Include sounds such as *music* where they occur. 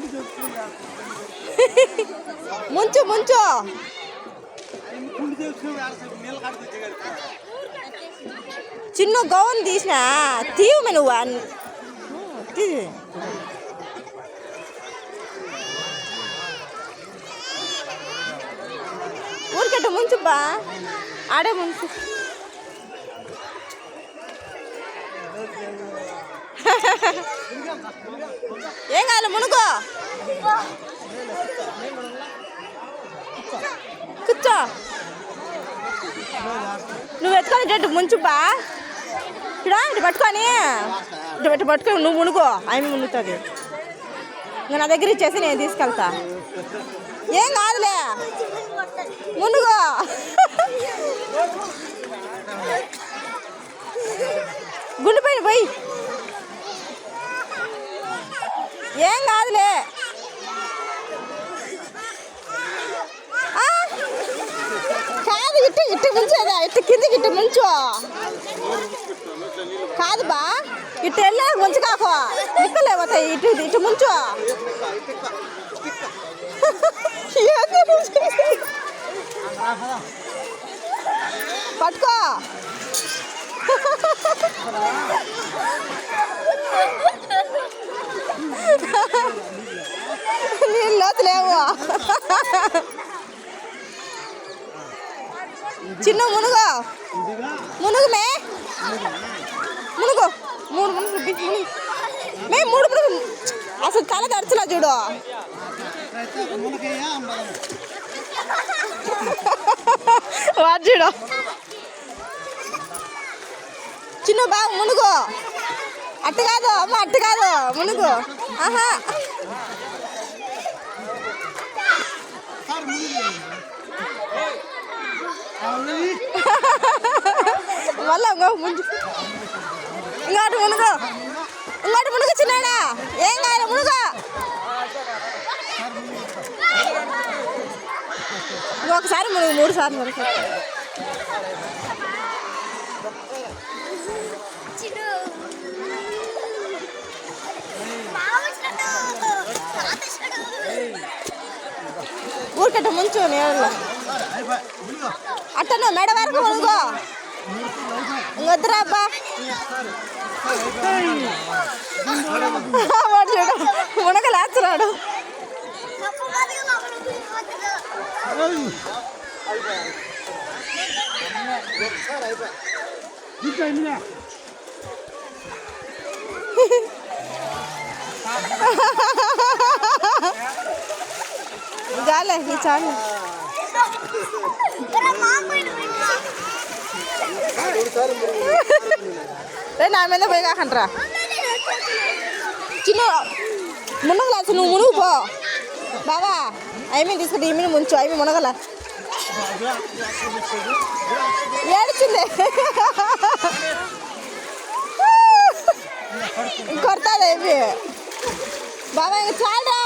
*laughs* ముంచు ముంచు. చిన్న గౌన్ తీసిన తీయమే నువ్వు. అన్- ఊరికట్ట ముంచుబ్బా ఆడే ముంచు. *laughs* ఏం కాదు మునుకో. కూర్చో. నువ్వు ఎత్తుకొని ఇటు ముంచుబా ఇక్కడ ఇటు పట్టుకొని. ఇటు ఇటు పట్టుకొని నువ్వు మునుకో. ఆమె మునుగుతుంది నా దగ్గర ఇచ్చేసి నేను తీసుకెళ్తా. ఏం కాదులే. మునుగో *laughs* గుండెపైన పోయి. ఏం కాదులే ఆ, కాదు ఇట్టు ఇట్టు ముంచేదా ఇట్టు కిందికి ఇట్టు ముంచు కాదు బా ఇట్టు వెళ్ళే ముంచు కాకు ముక్కలే పోతాయి ఇటు ఇటు ముంచు ఏంది ముంచేది? పట్టుకో చిన్న మునుగు. మునుగుమే మునుగు. మూడు మునుగు మునుగు. మే మూడు మునుగు అసలు కళ తడచలా చూడు. వాడు చూడు. చిన్న బాగా మునుగు. అట్టు కాదు అమ్మ అట్టు కాదు మునుగు. ఆహా. ఇంకో ముందు. ఇంకోటి మునుగు. ఇంకోటి ఏం కాదు మునుగు. ఇంకొకసారి మునుగు మూడు సార్లు మునుగు. ఊరికట్ట ముంచు అట్టను మెడ వరకు మునుగు. ఇంకొద్దురా అబ్బా వాడు చూడు మునగలేస్తున్నాడు జాలే ఈ చాలు. రే నా మీద పోయి కాకండ్రా. చిన్న మునగల అసలు నువ్వు మునుగు పో. బాబా ఐమీ తీసుకుంటే ఈమె ముంచు ఐమీ మునగల. ఏడిచింది? కొడతాది ఏమి బాబా ఇంక చాలరా.